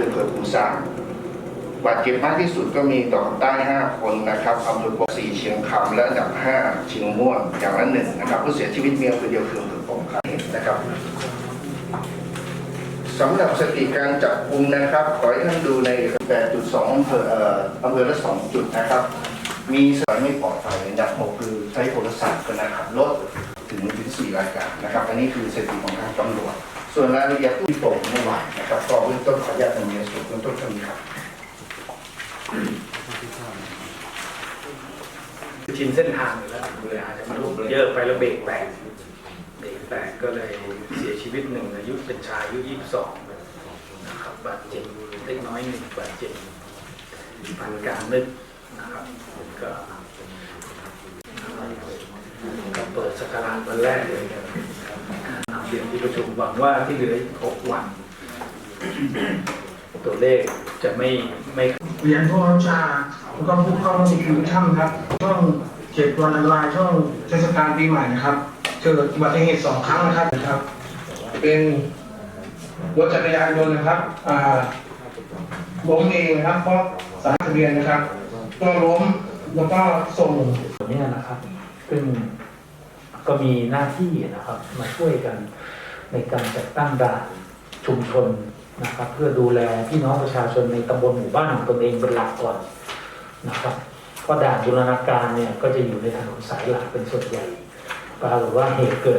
คืออำเภอภูซางบาดเจ็บมากที่สุดก็มีต่อใต้ 5 คนนะครับอำเภอปกสีเชียงคำและอันดับ5เชียงม่วงอย่างละหนึ่งนะครับผู้เสียชีวิตเมีอำเภอเดียวคืออำเภอปงคานะครับสำหรับสถิติการจับกลุ่มนะครับ ขอให้ท่านดูใน 8.2อำเภอเอ่ออำเภอละ 2 จุดนะครับ มีสายไม่ปลอดภัยอันดับ6คือใช้โทรศัพท์ขณะขับรถถึงถึง4รายการนะครับ อันนี้คือสถิติของทางตำรวจ ส่วนรายละเอียดที่โปร่งเมื่อวานนะครับก็เบื้องต้นขออนุญาตดำเนินส่วนเบื้องต้นเท่านี้ครับชินเส้นทางอยู่แล้วเลยอาจจะมาลุกเยอะไปแล้วเบรกแตกเบรกแตกก็เลยเสียชีวิตหนึ่งอายุเป็นชายอายุ22นะครับบาดเจ็บเล็กน้อยหนึ่งบาดเจ็บปานกลางนึกนะครับก็ก็เปิดสกราชวันแรกเลยครับนำ เรียนที่ประชุมหวังว่าที่เหลืออีก6วัน ตัวเลขจะไม่ไม่เรียนผู้บัญชาแล้วก็ผู้เข้าร่วมกิจกรรมครับ ช่วงเจ็ดวันอันตรายช่วงเทศกาลปีใหม่นะครับเกิดอุบัติเหตุสองครั้งนะครับนะครับ เป็นรถจักรยานยนต์นะครับอ่าล้มเองนะครับ เพราะสายทะเบียนนะครับก็ล้มแล้วก็ส่งส่วนเนี้นะครับ ซึ่ง ก็มีหน้าที่นะครับมาช่วยกันในการจัดตั้งด่านชุมชนนะครับ เพื่อดูแลพี่น้องประชาชนในตำบลหมู่บ้านของตนเองเป็นหลักก่อนนะครับเพราะด่านบูรณาการเนี่ยก็จะอยู่ในถนนสายหลักเป็นส่วนใหญ่ปรากฏว่าเหตุเกิดใน